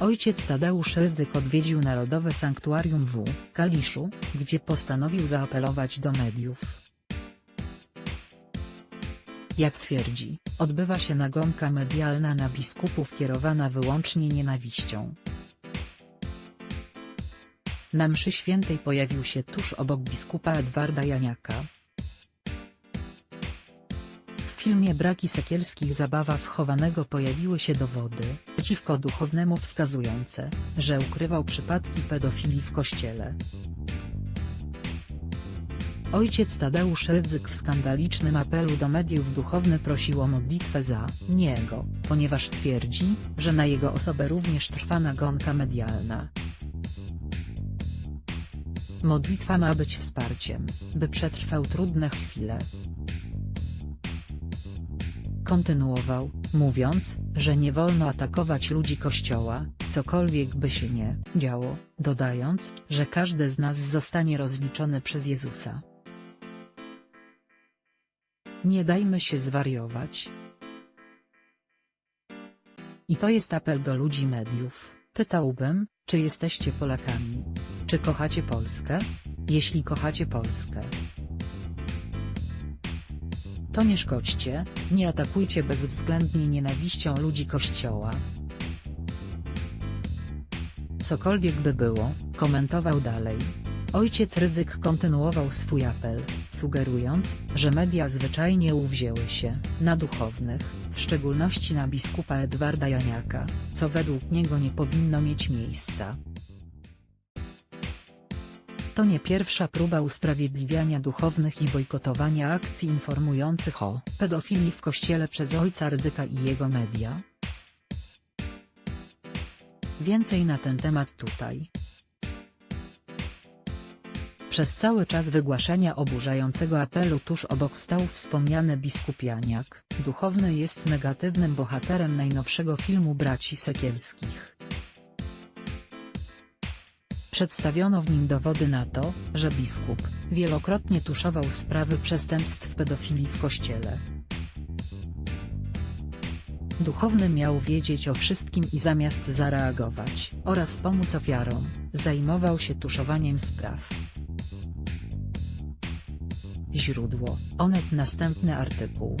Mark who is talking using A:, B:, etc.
A: Ojciec Tadeusz Rydzyk odwiedził Narodowe Sanktuarium w Kaliszu, gdzie postanowił zaapelować do mediów. Jak twierdzi, odbywa się nagonka medialna na biskupów kierowana wyłącznie nienawiścią. Na mszy świętej pojawił się tuż obok biskupa Edwarda Janiaka. Filmie Braki Sekielskich zabawa wchowanego pojawiły się dowody przeciwko duchownemu wskazujące, że ukrywał przypadki pedofilii w kościele. Ojciec Tadeusz Rydzyk w skandalicznym apelu do mediów duchowny prosił o modlitwę za niego, ponieważ twierdzi, że na jego osobę również trwa nagonka medialna. Modlitwa ma być wsparciem, by przetrwał trudne chwile. Kontynuował, mówiąc, że nie wolno atakować ludzi Kościoła, cokolwiek by się nie działo, dodając, że każdy z nas zostanie rozliczony przez Jezusa. Nie dajmy się zwariować. I to jest apel do ludzi mediów. Pytałbym, czy jesteście Polakami? Czy kochacie Polskę? Jeśli kochacie Polskę, to nie szkodźcie, nie atakujcie bezwzględnie nienawiścią ludzi Kościoła. Cokolwiek by było, komentował dalej. Ojciec Rydzyk kontynuował swój apel, sugerując, że media zwyczajnie uwzięły się na duchownych, w szczególności na biskupa Edwarda Janiaka, co według niego nie powinno mieć miejsca. To nie pierwsza próba usprawiedliwiania duchownych i bojkotowania akcji informujących o pedofilii w kościele przez ojca Rydzyka i jego media. Więcej na ten temat tutaj. Przez cały czas wygłaszania oburzającego apelu tuż obok stał wspomniany biskup Janiak, duchowny jest negatywnym bohaterem najnowszego filmu braci Sekielskich. Przedstawiono w nim dowody na to, że biskup wielokrotnie tuszował sprawy przestępstw pedofilii w kościele. Duchowny miał wiedzieć o wszystkim i zamiast zareagować oraz pomóc ofiarom, zajmował się tuszowaniem spraw. Źródło, Onet następny artykuł.